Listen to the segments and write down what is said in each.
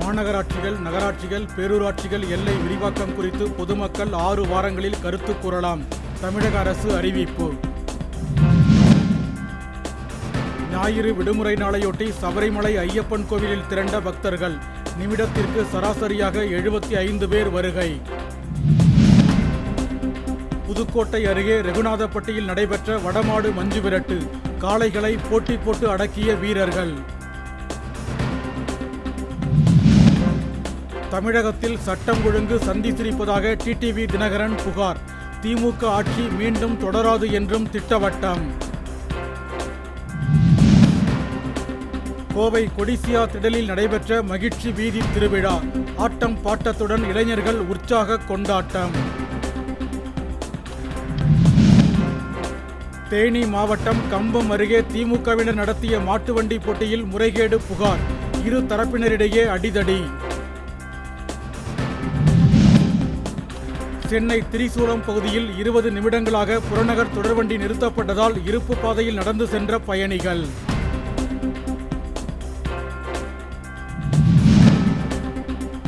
மாநகராட்சிகள் நகராட்சிகள் பேரூராட்சிகள் எல்லை விரிவாக்கம் குறித்து பொதுமக்கள் ஆறு வாரங்களில் கருத்து கூறலாம். தமிழக அரசு அறிவிப்பு. ஞாயிறு விடுமுறை நாளையொட்டி சபரிமலை ஐயப்பன் கோவிலில் திரண்ட பக்தர்கள். நிமிடத்திற்கு சராசரியாக எழுபத்தி ஐந்து பேர் வருகை. புதுக்கோட்டை அருகே ரெகுநாதப்பட்டியில் நடைபெற்ற வடமாடு மஞ்சு விரட்டு. காளைகளை போட்டி போட்டு அடக்கிய வீரர்கள். தமிழகத்தில் சட்டம் ஒழுங்கு சந்தித்திருப்பதாக டிடிவி தினகரன் புகார். திமுக ஆட்சி மீண்டும் தொடராது என்றும் திட்டவட்டம். கோவை கொடிசியா திடலில் நடைபெற்ற மகிழ்ச்சி வீதி திருவிழா. ஆட்டம் பாட்டத்துடன் இளைஞர்கள் உற்சாக கொண்டாட்டம். தேனி மாவட்டம் கம்பம் அருகே திமுகவினர் நடத்திய மாட்டு வண்டி போட்டியில் முறைகேடு புகார். இரு தரப்பினரிடையே அடிதடி. சென்னை திரிசூலம் பகுதியில் இருபது நிமிடங்களாக புறநகர் தொடர்வண்டி நிறுத்தப்பட்டதால் இருப்பு பாதையில் நடந்து சென்ற பயணிகள்.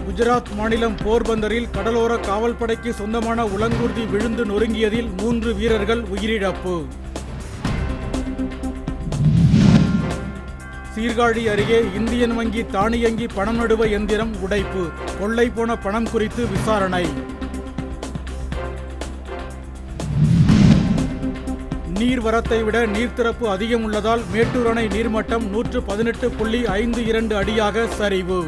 குஜராத் மாநிலம் போர்பந்தரில் கடலோர காவல்படைக்கு சொந்தமான உலங்கூர்தி விழுந்து நொறுங்கியதில் மூன்று வீரர்கள் உயிரிழப்பு. சீர்காழி அருகே இந்தியன் வங்கி தானியங்கி பணம் நடுவ எந்திரம் உடைப்பு. கொள்ளை போன பணம் குறித்து விசாரணை. நீர்வரத்தை விட நீர்த்திறப்பு அதிகம் உள்ளதால் மேட்டூர் அணை நீர்மட்டம் நூற்று பதினெட்டு புள்ளி ஐந்து இரண்டு அடியாக சரிவு.